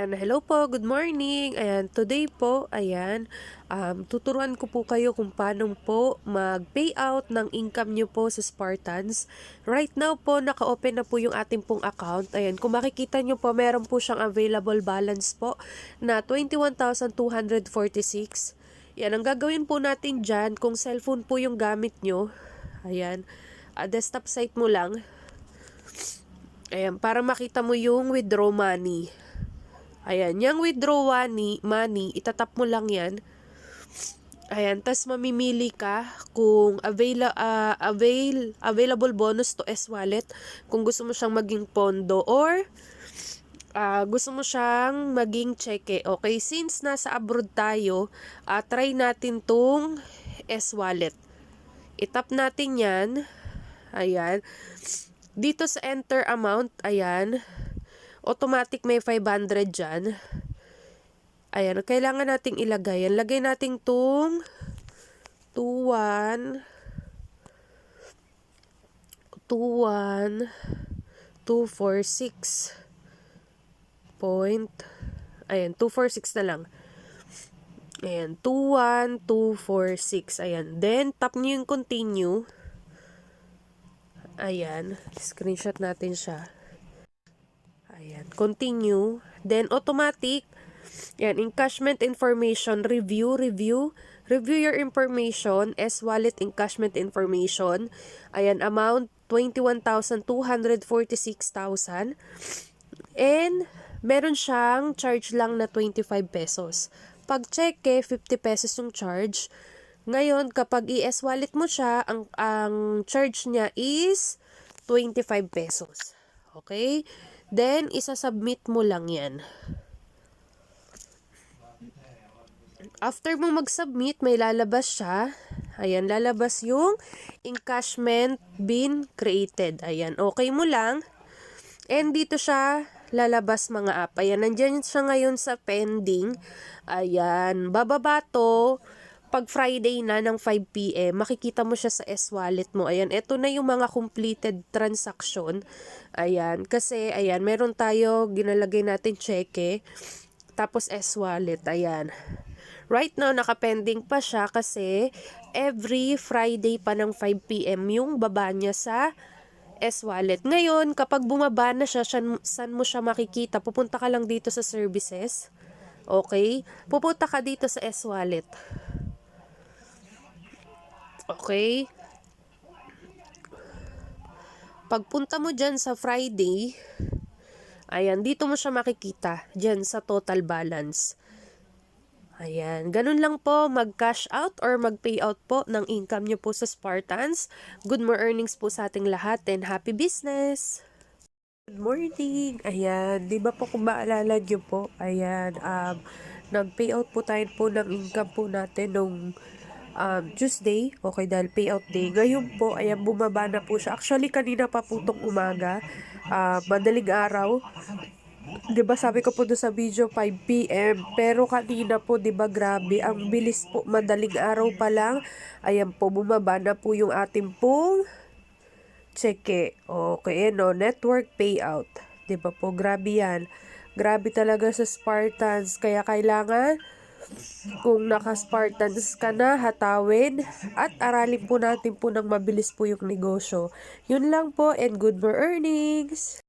Ayan, hello po, good morning. Ayan, today po, ayan, um, tuturuan ko po kayo kung paano po mag-payout ng income nyo po sa Spartans. Right now po, naka-open na po yung ating pong account. Ayan, kung makikita nyo po, meron po siyang available balance po na 21,246. Yan, ang gagawin po natin dyan, kung cellphone po yung gamit nyo, ayan, ah, desktop site mo lang, Ayan, para makita mo yung withdraw money. Ayan, yung withdraw money, money itatap mo lang yan. Ayan, tas mamimili ka kung avail, ah, avail, available bonus to S-Wallet kung gusto mo siyang maging pondo or ah, gusto mo siyang maging cheque. Okay, since nasa abroad tayo, ah, try natin tong S-Wallet. Itap natin yan. Ayan. Dito sa enter amount, ayan, automatic may 500 dyan. Ayan, kailangan nating ilagay. Yan, lagay natin tong 21 21 246 point ayan 246 na lang ayan 21246 ayan then tap nyo yung continue Ayan, screenshot natin siya. Ayan, continue. Then automatic, yan, encashment information, review, review, review your information, S-wallet encashment information. Ayan, amount 21,246,000. And meron siyang charge lang na 25 pesos. Pag check 50 pesos yung charge. Ngayon, kapag i-S-wallet mo siya, ang, ang charge niya is 25 pesos. Okay? Then, isa-submit mo lang yan. After mo mag-submit, may lalabas siya. Ayan, lalabas yung encashment bin created. Ayan, okay mo lang. And dito siya lalabas mga app. Ayan, nandyan siya ngayon sa pending. Ayan, bababa to pag Friday na ng 5pm, makikita mo siya sa S-wallet mo. Ayan, ito na yung mga completed transaction. Ayan, kasi, ayan, meron tayo, ginalagay natin cheque, tapos S-wallet, ayan. Right now, nakapending pa siya kasi every Friday pa ng 5pm yung baba niya sa S-wallet. Ngayon, kapag bumaba na siya, saan, mo siya makikita? Pupunta ka lang dito sa services. Okay? Pupunta ka dito sa S-wallet. Okay? Pagpunta mo dyan sa Friday, ayan, dito mo siya makikita, dyan sa total balance. Ayan, ganun lang po mag-cash out or mag-pay out po ng income nyo po sa Spartans. Good more earnings po sa ating lahat and happy business! Good morning! Ayan, di ba po kung maalala nyo po, ayan, um, nag-payout po tayo po ng income po natin nung um, Tuesday, okay, dahil payout day. Ngayon po, ayan, bumaba na po siya. Actually, kanina pa po umaga, uh, madaling araw. 'Di ba sabi ko po doon sa video 5 PM, pero kanina po 'di ba grabe, ang bilis po madaling araw pa lang. Ayan po bumaba na po yung ating pong cheque. Okay, no, network payout. 'Di ba po grabe 'yan. Grabe talaga sa Spartans, kaya kailangan kung naka-Spartans ka na, hatawin at aralin po natin po ng mabilis po yung negosyo. Yun lang po and good more earnings!